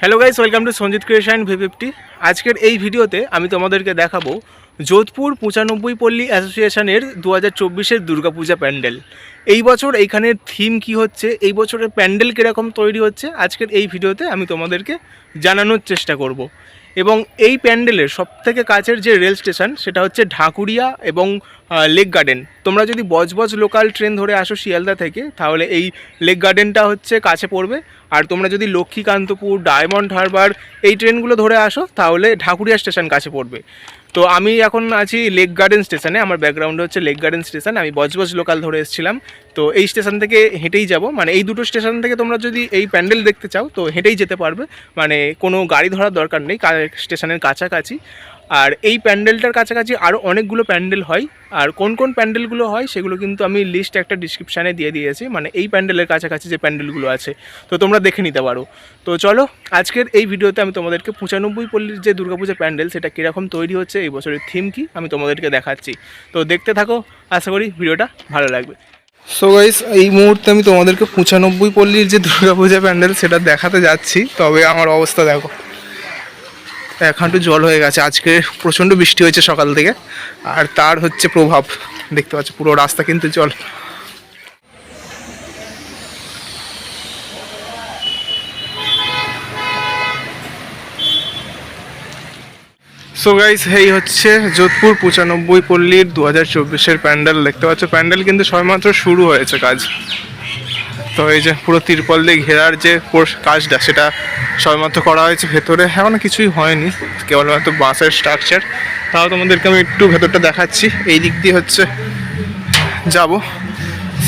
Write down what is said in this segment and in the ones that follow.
Hello guys welcome to Sanjit creation V fifty আজকের এই ভিডিওতে আমি তোমাদেরকে দেখাবো যোধপুর পঁচানব্বই পল্লী অ্যাসোসিয়েশনের দু হাজার চব্বিশের দুর্গাপূজা প্যান্ডেল। এই বছর এইখানের থিম কি হচ্ছে, এই বছরের প্যান্ডেল কীরকম তৈরি হচ্ছে, আজকের এই ভিডিওতে আমি তোমাদেরকে জানানোর চেষ্টা করব। এবং এই প্যান্ডেলের সবথেকে কাছের যে রেল স্টেশন, সেটা হচ্ছে ঢাকুরিয়া এবং লেক গার্ডেন। তোমরা যদি বজবজ লোকাল ট্রেন ধরে আসো শিয়ালদা থেকে, তাহলে এই লেক গার্ডেনটা হচ্ছে কাছে পড়বে। আর তোমরা যদি লক্ষ্মীকান্তপুর, ডায়মন্ড হারবার এই ট্রেনগুলো ধরে আসো, তাহলে ঢাকুরিয়া স্টেশন কাছে পড়বে। তো আমি এখন আছি লেক গার্ডেন স্টেশনে, আমার ব্যাকগ্রাউন্ডে হচ্ছে লেক গার্ডেন স্টেশন। আমি বজবজ লোকাল ধরে এসেছিলাম। তো এই স্টেশন থেকে হেঁটেই যাব। মানে এই দুটো স্টেশন থেকে তোমরা যদি এই প্যান্ডেল দেখতে চাও, তো হেঁটেই যেতে পারবে। মানে কোনো গাড়ি ধরার দরকার নেই স্টেশনের কাছাকাছি। আর এই প্যান্ডেলটার কাছাকাছি আরও অনেকগুলো প্যান্ডেল হয়। আর কোন কোন প্যান্ডেলগুলো হয়, সেগুলো কিন্তু আমি লিস্ট একটা ডিসক্রিপশানে দিয়ে দিয়েছি। মানে এই প্যান্ডেলের কাছাকাছি যে প্যান্ডেলগুলো আছে, তো তোমরা দেখে নিতে পারো। তো চলো, আজকের এই ভিডিওতে আমি তোমাদেরকে পঁচানব্বই পল্লীর যে দুর্গাপূজা প্যান্ডেল, সেটা কীরকম তৈরি হচ্ছে, এই বছরের থিম কি, আমি তোমাদেরকে দেখাচ্ছি। তো দেখতে থাকো, আশা করি ভিডিওটা ভালো লাগবে। সো গাইস এই মুহূর্তে আমি তোমাদেরকে পঁচানব্বই পল্লীর যে দুর্গাপূজা প্যান্ডেল সেটা দেখাতে যাচ্ছি। তবে আমার অবস্থা দেখো, এক হাঁটু জল হয়ে গেছে। আজকে প্রচণ্ড বৃষ্টি হয়েছে সকাল থেকে, আর তার হচ্ছে প্রভাব। দেখতে পাচ্ছ, পুরো রাস্তা কিন্তু জল। সো গাইস এই হচ্ছে যোধপুর পঁচানব্বই পল্লীর দু হাজার চব্বিশের প্যান্ডেল। দেখতে পাচ্ছ, প্যান্ডেল কিন্তু সবেমাত্র শুরু হয়েছে কাজ। তো এই যে পুরো তিরপল দিয়ে ঘেরার যে কাজটা, সেটা সবেমাত্র করা হয়েছে ভেতরে। এখনও কিছুই হয়নি, কেবলমাত্র বাঁশের স্ট্রাকচার তাও তোমাদেরকে আমি একটু ভেতরটা দেখাচ্ছি। এই দিক দিয়ে হচ্ছে যাব।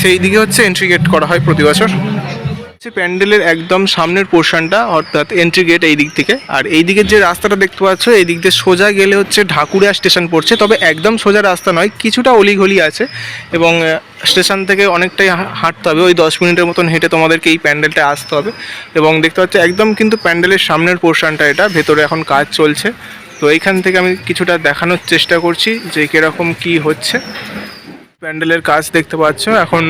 সেই দিকে হচ্ছে এন্ট্রি গেট করা হয় প্রতি বছর। হচ্ছে প্যান্ডেলের একদম সামনের পোর্শনটা, অর্থাৎ এন্ট্রি গেট এই দিক থেকে। আর এই দিকের যে রাস্তাটা দেখতে পাচ্ছ এই দিক দিয়ে সোজা গেলে হচ্ছে ঢাকুরিয়া স্টেশন পড়ছে, তবে একদম সোজা রাস্তা নয়, কিছুটা অলিগলি আছে। এবং স্টেশন থেকে অনেকটাই হাঁটতে হবে, ওই দশ মিনিটের মতন হেঁটে তোমাদেরকে এই প্যান্ডেলটা আসতে হবে। এবং দেখতে পাচ্ছ, একদম কিন্তু প্যান্ডেলের সামনের পোর্শনটা এটা, ভেতরে এখন কাজ চলছে। তো এইখান থেকে আমি কিছুটা দেখানোর চেষ্টা করছি যে কীরকম কি হচ্ছে। প্যান্ডেলের কাজ দেখতে পাচ্ছ, এখন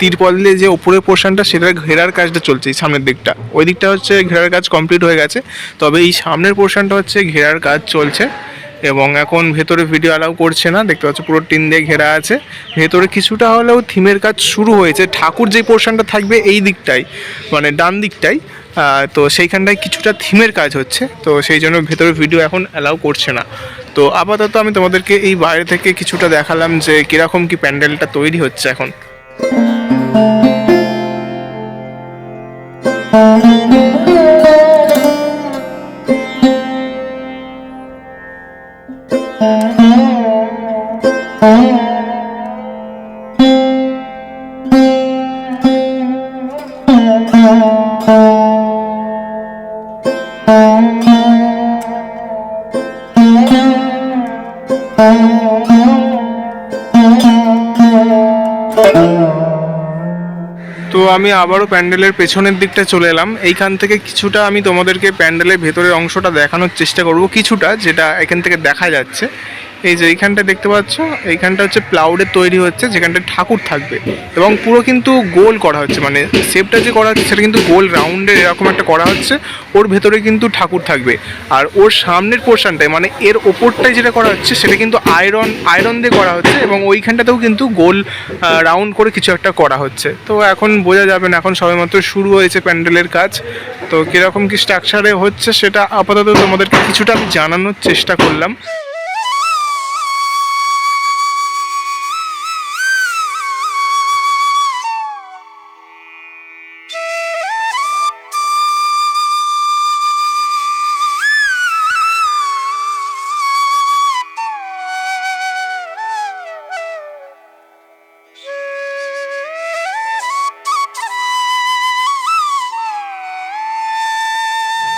তিরপল দিয়ে যে উপরের পোর্শনটা সেটার ঘেরার কাজটা চলছে এই সামনের দিকটা। ওই দিকটা হচ্ছে ঘেরার কাজ কমপ্লিট হয়ে গেছে। তবে এই সামনের পোর্শনটা হচ্ছে ঘেরার কাজ চলছে এবং এখন ভেতরে ভিডিও অ্যালাউ করছে না। দেখতে পাচ্ছ পুরো টিন দিয়ে ঘেরা আছে। ভেতরে কিছুটা হলেও থিমের কাজ শুরু হয়েছে। ঠাকুর যে পোর্শনটা থাকবে এই দিকটাই মানে ডান দিকটাই। তো সেইখানটায় কিছুটা থিমের কাজ হচ্ছে। তো সেই জন্য ভেতরে ভিডিও এখন অ্যালাউ করছে না। তো আপাতত আমি তোমাদেরকে এই বাইরে থেকে কিছুটা দেখালাম যে কীরকম কি প্যান্ডেলটা তৈরি হচ্ছে এখন। তো আমি আবারও প্যান্ডেলের পেছনের দিকটা চলে এলাম। এইখান থেকে কিছুটা আমি তোমাদেরকে প্যান্ডেলের ভেতরের অংশটা দেখানোর চেষ্টা করব। কিছুটা যেটা এখান থেকে দেখা যাচ্ছে। এই যে এইখানটা দেখতে পাচ্ছ, এইখানটা হচ্ছে প্লাউডের তৈরি হচ্ছে যেখানটা ঠাকুর থাকবে। এবং পুরো কিন্তু গোল করা হচ্ছে মানে শেপটা যে করা হচ্ছে, সেটা কিন্তু গোল রাউন্ডের এরকম একটা করা হচ্ছে, ওর ভেতরে কিন্তু ঠাকুর থাকবে। আর ওর সামনের পোর্শনটায় মানে এর ওপরটায় যেটা করা হচ্ছে, সেটা কিন্তু আয়রন আয়রন দিয়ে করা হচ্ছে, এবং ওইখানটাতেও কিন্তু গোল রাউন্ড করে কিছু একটা করা হচ্ছে। তো এখন বোঝা যাবে না, এখন সবেমাত্র শুরু হয়েছে প্যান্ডেলের কাজ। তো কীরকম কি স্ট্রাকচারে হচ্ছে, সেটা আপাতত তোমাদেরকে কিছুটা আমি জানানোর চেষ্টা করলাম।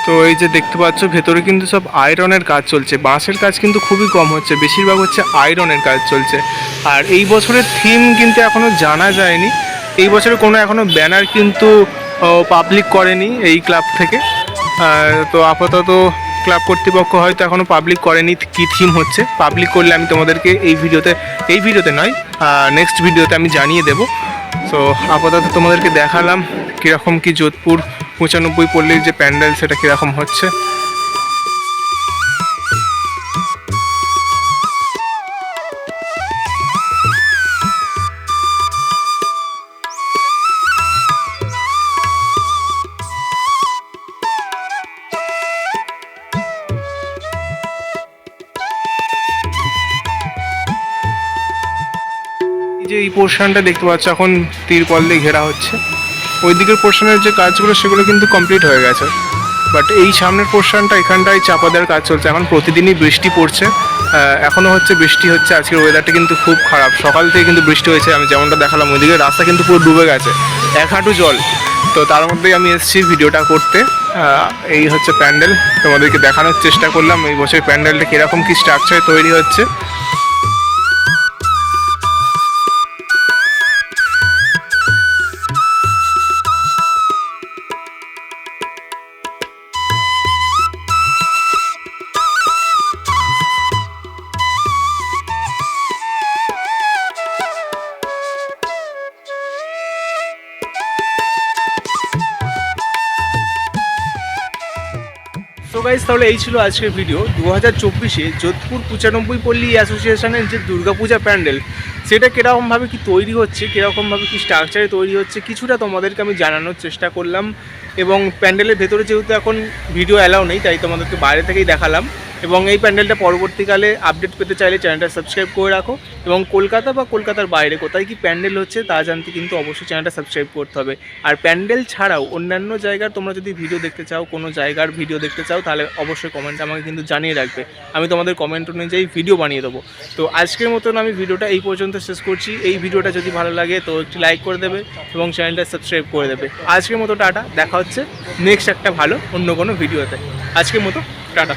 তো এই যে দেখতে পাচ্ছ, ভেতরে কিন্তু সব আয়রনের কাজ চলছে। বাঁশের কাজ কিন্তু খুবই কম হচ্ছে, বেশিরভাগ হচ্ছে আয়রনের কাজ চলছে। আর এই বছরের থিম কিন্তু এখনও জানা যায়নি। এই বছরে কোনো এখনও ব্যানার কিন্তু পাবলিক করেনি এই ক্লাব থেকে। তো আপাতত ক্লাব কর্তৃপক্ষ হয়তো এখনও পাবলিক করেনি কি থিম হচ্ছে। পাবলিক করলে আমি তোমাদেরকে এই ভিডিওতে এই ভিডিওতে নয় নেক্সট ভিডিওতে আমি জানিয়ে দেবো। তো আপাতত তোমাদেরকে দেখালাম কীরকম কি যোধপুর পঁচানব্বই পল্লীর যে প্যান্ডেল সেটা কীরকম হচ্ছে? যে এই পোর্শনটা দেখতে পাচ্ছ, এখন তিরপল দিয়ে ঘেরা হচ্ছে। ওই দিকের পোর্শনের যে কাজগুলো, সেগুলো কিন্তু কমপ্লিট হয়ে গেছে। বাট এই সামনের পোর্শনটা এখানটায় চাপা দেওয়ার কাজ চলছে। এখন প্রতিদিনই বৃষ্টি পড়ছে। এখনও হচ্ছে বৃষ্টি হচ্ছে। আজকের ওয়েদারটা কিন্তু খুব খারাপ। সকাল থেকে কিন্তু বৃষ্টি হয়েছে। আমি যেমনটা দেখালাম ওইদিকে, রাস্তা কিন্তু পুরো ডুবে গেছে। এক হাঁটু জল। তো তার মধ্যেই আমি এসেছি ভিডিওটা করতে। এই হচ্ছে প্যান্ডেল। তোমাদেরকে দেখানোর চেষ্টা করলাম। এই বছর প্যান্ডেলটা কীরকম কী স্ট্রাকচারে তৈরি হচ্ছে। তো গাইজ তাহলে এই ছিল আজকের ভিডিও দু হাজার চব্বিশে যোধপুর পঁচানব্বই পল্লী অ্যাসোসিয়েশনের যে দুর্গাপূজা প্যান্ডেল, সেটা কীরকমভাবে কি তৈরি হচ্ছে, কীরকমভাবে কি স্ট্রাকচারে তৈরি হচ্ছে, কিছুটা তোমাদেরকে আমি জানানোর চেষ্টা করলাম। এবং প্যান্ডেলের ভেতরে যেহেতু এখন ভিডিও অ্যালাউ নেই, তাই তোমাদেরকে বাইরে থেকেই দেখালাম। এবং এই প্যান্ডেলটা পরবর্তীকালে আপডেট পেতে চাইলে চ্যানেলটা সাবস্ক্রাইব করে রাখো এবং কলকাতা বা কলকাতার বাইরে কোথায় কি প্যান্ডেল হচ্ছে তা জানতে কিন্তু অবশ্যই চ্যানেলটা সাবস্ক্রাইব করতে হবে। আর প্যান্ডেল ছাড়াও অন্যান্য জায়গার তোমরা যদি ভিডিও দেখতে চাও, কোনো জায়গার ভিডিও দেখতে চাও, তাহলে অবশ্যই কমেন্টে আমাকে কিন্তু জানিয়ে রাখবে। আমি তোমাদের কমেন্ট অনুযায়ী ভিডিও বানিয়ে দেবো। তো আজকের মতন আমি ভিডিওটা এই পর্যন্ত শেষ করছি। এই ভিডিওটা যদি ভালো লাগে তো একটি লাইক করে দেবে এবং চ্যানেলটা সাবস্ক্রাইব করে দেবে। আজকের মতো টাটা। দেখা হচ্ছে নেক্সট একটা ভালো অন্য কোনো ভিডিওতে আজকের মতো টাটা।